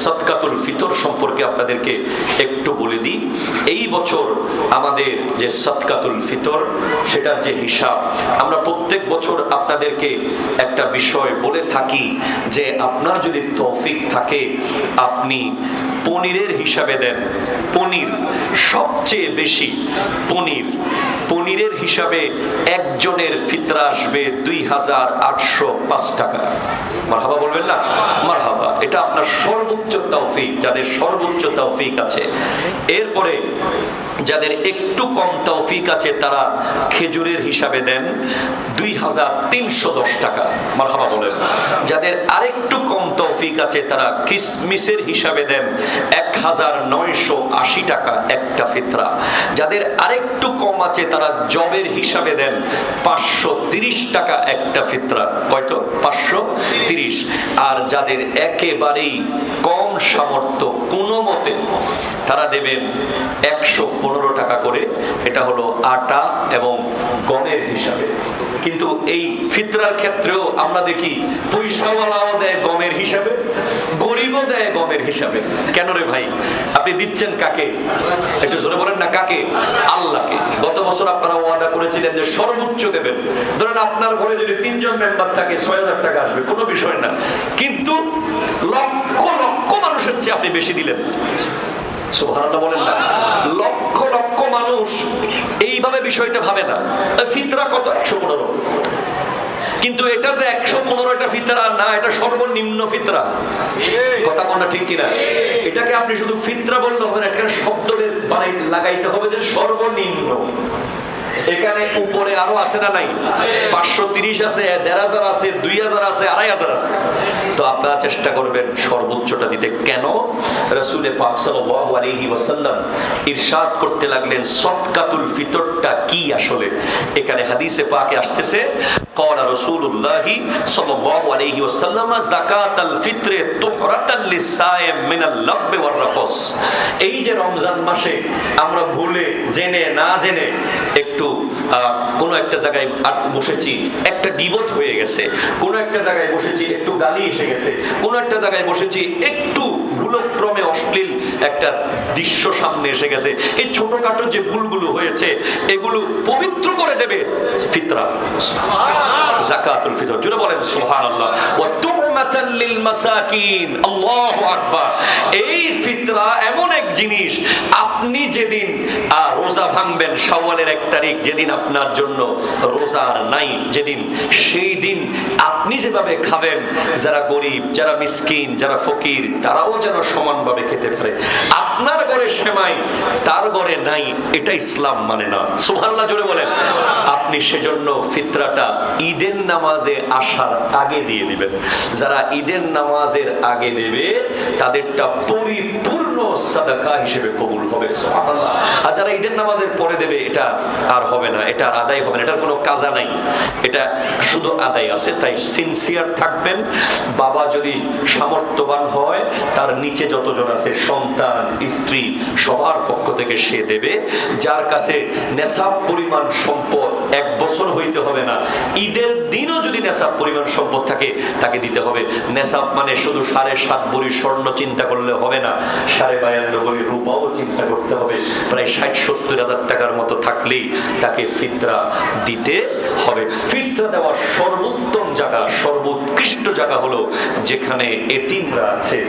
সৎকাতুল ফিতর সম্পর্কে আপনাদেরকে একটু বলে দিই। এই বছর আমাদের যে সৎকাতুল ফিতর, সেটার যে হিসাব, আমরা প্রত্যেক বছর আপনাদেরকে একটা বিষয় বলে থাকি যে আপনার যদি তৌফিক থাকে, আপনি পনিরের হিসাবে দেন। পনির সবচেয়ে বেশি পনির। পনিরের হিসাবে একজনের ফিতরা আসবে দুই হাজার আটশো পাঁচ টাকা। মারহাবা বলবেন না? মারহাবা। এটা আপনার সর্বোচ্চ তৌফিক, যাদের সর্বোচ্চ তৌফিক আছে। এরপরে যাদের একটু কম তৌফিক আছে, তারা খেজুরের হিসাবে দেন দুই হাজার তিনশো দশ টাকা। মারহাবা বলেন। যাদের আরেকটু কম তৌফিক আছে, তারা কিসমিসের হিসাবে দেন এক হাজার নয়শো আশি টাকা একটা ফিতরা। যাদের আরেকটু কম আছে, তারা জবের হিসাবে দেন পাঁচশো তিরিশ টাকা একটা ফিতরা। কয়তো পাঁচশো তিরিশ। আর যাদের একেবারেই কম সামর্থ্য কোনো মতে তারা দেবেন একশো পনেরো টাকা করে। এটা হলো আটা এবং গমের হিসাবে। কিন্তু এই ফিতরার ক্ষেত্রেও আমরা দেখি পয়সাওয়ালাও দেয় গমের হিসাবে, গরিবও দেয় গমের হিসাবে। কেন রে ভাই? আপনি দিচ্ছেন কাকে? একটু জোরে বলেন না, কাকে? আল্লাহকে। গত বছর আপনারা ওয়াদা করেছিলেন যে সর্বোচ্চ দেবেন। ধরেন আপনার ঘরে যদি তিনজন মেম্বার থাকে, ছয় হাজার টাকা আসবে, কোনো বিষয় না। কিন্তু লক্ষ লক্ষ চেয়ে আপনি বেশি দিলেন? লক্ষ লক্ষ মানুষ এইভাবে বিষয়টা ভাবে না। ফিতরা কত? একশো পনেরো। কিন্তু এটা যে একশো পনেরো এটা ফিতরা না, এটা সর্বনিম্ন ফিতরা। কথা কোনটা ঠিক কিনা? এটাকে আপনি শুধু ফিতরা বললে হবে না, এটাকে শব্দ লাগাইতে হবে যে সর্বনিম্ন। এখানে উপরে আরও আছে না নাই? পাঁচশো তিরিশ আছে, দেড় হাজার আছে, দুই হাজার আছে, আড়াই হাজার আছে। তো আপনারা চেষ্টা করবেন সর্বোচ্চটা দিতে। কেন? রসুলে পাক ইরশাদ করতে লাগলেন সৎকাতুল ফিতরটা কি আসলে? এখানে হাদিসে পাকে আসতেছে قال رسول الله صلى الله عليه وسلم زكاة الفطر طهرة للصائم من اللغو والرفث এই যে রমজান মাসে আমরা ভুলে জেনে না জেনে একটু আহ, কোনো একটা জায়গায় আট- বসেছি একটা গিবত হয়ে গেছে কোনো একটা জায়গায় বসেছি একটু গালি এসে গেছে কোনো একটা জায়গায় বসেছি একটু ভুলক্রমে অশ্লীল একটা দৃশ্য সামনে এসে গেছে। এই ছোটখাটো যে ভুলগুলো হয়েছে এগুলো পবিত্র করে দেবে ফিতরা। জাকাতুল ফিতর। জুড়ে বলেন মাসাকিন। আল্লাহু এই ফিতরা এমন এক জিনিস আপনি যেদিন রোজা ভাঙবেন শাওয়ালের এক তারিখ যেদিন আপনার জন্য রোজা আর নাই যেদিন সেই দিন আপনি যেভাবে খাবেন যারা গরিব যারা মিসকিন যারা ফকির তারাও যেন সমানভাবে খেতে পারে। আপনার ঘরে সেমাই, তার ঘরে নাই, এটা ইসলাম মানে না। সুবহানাল্লাহ, জোরে বলেন। সেজন্য ফিতরাটা ঈদের নামাজে আসার আগে দিয়ে দিবেন। যারা ঈদের নামাজের আগে দেবে তাদেরটা পরিপূর্ণ সাদাকা হিসেবে কবুল হবে আর যারা ঈদের নামাজের পরে দেবে, এটা আর হবে না, এটা আদায় হবে না, এটার কোনো কাজা নাই। এটা শুধু আদায় আছে, তাই সিনসিয়ার থাকবেন। বাবা যদি সামর্থ্যবান হয়, তার নিচে যতজন আছে, সন্তান, স্ত্রী, সবার পক্ষ থেকে সে দেবে। যার কাছে নেশাব পরিমাণ সম্পদ এক হইতে হবে না। ঈদের দিনও যদি নেশাব পরিমাণ সম্পদ থাকে, তাকে দিতে হবে। নেশাব মানে শুধু সাড়ে সাত বড়ি স্বর্ণ চিন্তা করলে হবে না, সাড়ে বায়ান্ন বড়ি রূপাও চিন্তা করতে হবে। প্রায় ষাট সত্তর হাজার টাকার মতো থাকলেই তাকে ফিতরা দিতে হবে। ফিতরা দেওয়ার সর্বোত্তম জায়গা, সর্বোৎকৃষ্ট জায়গা হলো যেখানে এতিমরা আছে।